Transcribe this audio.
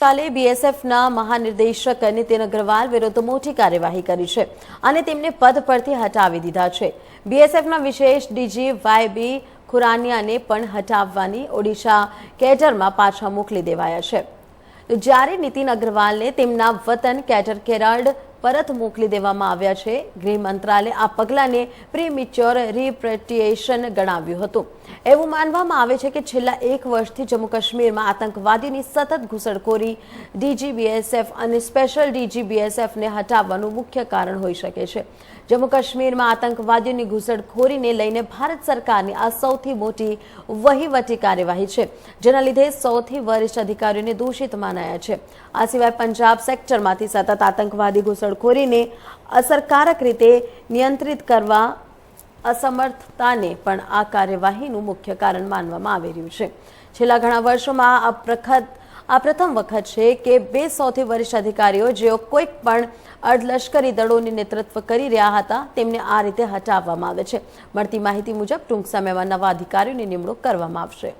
કાલે બીએસએફના મહાનિર્દેશક નીતિન અગ્રવાલ વિરુદ્ધ મોટી કાર્યવાહી કરી છે અને તેમને પદ પરથી હટાવી દીધા છે. બીએસએફના વિશેષ ડીજી વાય બી ખુરાનિયાને પણ હટાવવાની ઓડિશા કેડરમાં પાછા મોકલી દેવાયા છે. જ્યારે નીતિન અગ્રવાલને તેમના વતન કેડર કેરળ પરત મોકલી દેવામાં આવ્યા છે. ગૃહ મંત્રાલયે આ પગલાંને પ્રીમિચ્યોર રિપ્રેટિએશન ગણાવ્યું હતું. એવું માનવામાં આવે છે કે છેલ્લા એક વર્ષથી જમ્મુ કાશ્મીરમાં આતંકવાદીની સતત ઘૂસણખોરી ડીજીબીએસએફ અને સ્પેશિયલ ડીજીબીએસએફને હટાવવાનું મુખ્ય કારણ હોઈ શકે છે. જમ્મુ કાશ્મીરમાં આતંકવાદીઓની ઘૂસણખોરીને લઈને ભારત સરકારની આ સૌથી મોટી વહીવટી કાર્યવાહી છે, જેના લીધે સૌથી વરિષ્ઠ અધિકારીઓને દોષિત માનાયા છે. આ સિવાય પંજાબ સેક્ટરમાંથી સતત આતંકવાદી ઘૂસણખોરીને અસરકારક રીતે નિયંત્રિત કરવા અસમર્થતાને પણ આ કાર્યવાહીનું મુખ્ય કારણ માનવામાં આવી રહ્યું છે. છેલ્લા ઘણા વર્ષોમાં આ પ્રખત, આ પ્રથમ વખત છે કે બે સૌથી વરિષ્ઠ અધિકારીઓ જેઓ કોઈક પણ અર્ધલશ્કરી દળોની નેતૃત્વ કરી રહ્યા હતા, તેમને આ રીતે હટાવવામાં આવે છે. મળતી માહિતી મુજબ ટૂંક સમયમાં નવા અધિકારીઓની નિમણૂક કરવામાં આવશે.